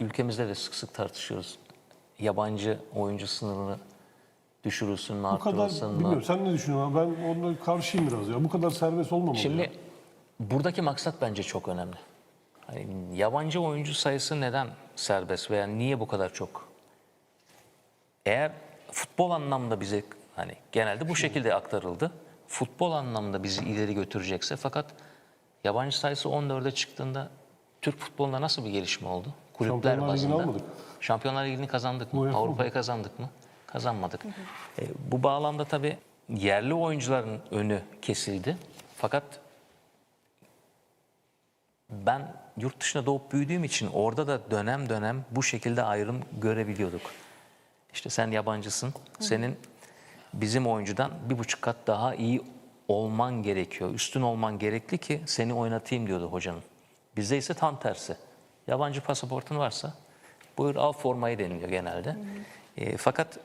ülkemizde de sık sık tartışıyoruz. Yabancı oyuncu sınırını düşürülsün mü, Bu kadar artırılsın mı? bilmiyorum sen ne düşünüyorsun? Ben ona karşıyım biraz ya. Bu kadar serbest olmamalı Şimdi ya. buradaki maksat bence çok önemli. Hani yabancı oyuncu sayısı neden serbest veya niye bu kadar çok? Eğer futbol anlamda bize hani genelde bu şekilde aktarıldı. Futbol anlamda bizi ileri götürecekse fakat yabancı sayısı 14'e çıktığında Türk futbolunda nasıl bir gelişme oldu? Kulüpler Şampiyonlar Ligi'ni bazında. almadık. Şampiyonlar Ligi'ni kazandık mı? Avrupa'yı kazandık mı? Kazanmadık. E, bu bağlamda tabii yerli oyuncuların önü kesildi. Fakat ben yurt dışında doğup büyüdüğüm için orada da dönem dönem bu şekilde ayrım görebiliyorduk. İşte sen yabancısın, senin bizim oyuncudan bir buçuk kat daha iyi olman gerekiyor, üstün olman gerekli ki seni oynatayım diyordu hocanın. Bizde ise tam tersi. Yabancı pasaportun varsa buyur al formayı deniliyor genelde. E, fakat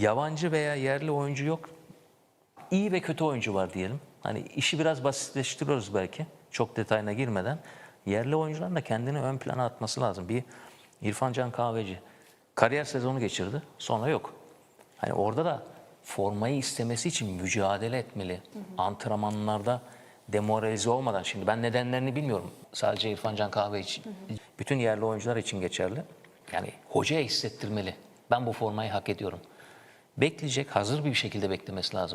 yabancı veya yerli oyuncu yok iyi ve kötü oyuncu var diyelim. Hani işi biraz basitleştiriyoruz belki. Çok detayına girmeden. Yerli oyuncuların da kendini ön plana atması lazım. Bir İrfan Can Kahveci kariyer sezonu geçirdi. Sonra yok. Hani orada da formayı istemesi için mücadele etmeli. Antrenmanlarda demoralize olmadan. Şimdi ben nedenlerini bilmiyorum. Sadece İrfan Can Kahveci. Bütün yerli oyuncular için geçerli. Yani hocaya hissettirmeli. Ben bu formayı hak ediyorum. Bekleyecek, hazır bir şekilde beklemesi lazım.